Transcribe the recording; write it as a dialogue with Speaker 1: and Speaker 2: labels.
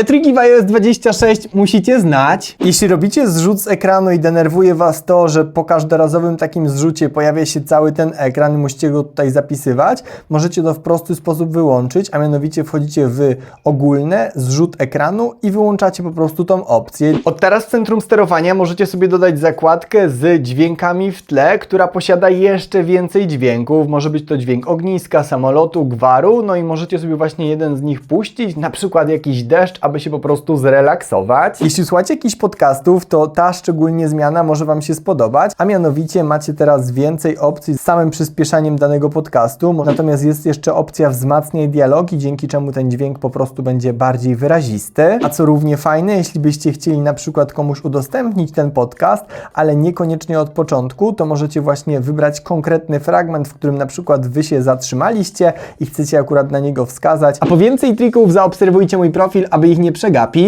Speaker 1: Te triki w iOS 26 musicie znać. Jeśli robicie zrzut z ekranu i denerwuje Was to, że po każdorazowym takim zrzucie pojawia się cały ten ekran i musicie go tutaj zapisywać, możecie to w prosty sposób wyłączyć, a mianowicie wchodzicie w ogólne, zrzut ekranu i wyłączacie po prostu tą opcję. Od teraz w centrum sterowania możecie sobie dodać zakładkę z dźwiękami w tle, która posiada jeszcze więcej dźwięków. Może być to dźwięk ogniska, samolotu, gwaru, no i możecie sobie właśnie jeden z nich puścić, na przykład jakiś deszcz, aby się po prostu zrelaksować. Jeśli słuchacie jakichś podcastów, to ta szczególnie zmiana może Wam się spodobać, a mianowicie macie teraz więcej opcji z samym przyspieszaniem danego podcastu, natomiast jest jeszcze opcja wzmacniaj dialogi, dzięki czemu ten dźwięk po prostu będzie bardziej wyrazisty. A co równie fajne, jeśli byście chcieli na przykład komuś udostępnić ten podcast, ale niekoniecznie od początku, to możecie właśnie wybrać konkretny fragment, w którym na przykład Wy się zatrzymaliście i chcecie akurat na niego wskazać. A po więcej trików zaobserwujcie mój profil, aby ich nie przegapić.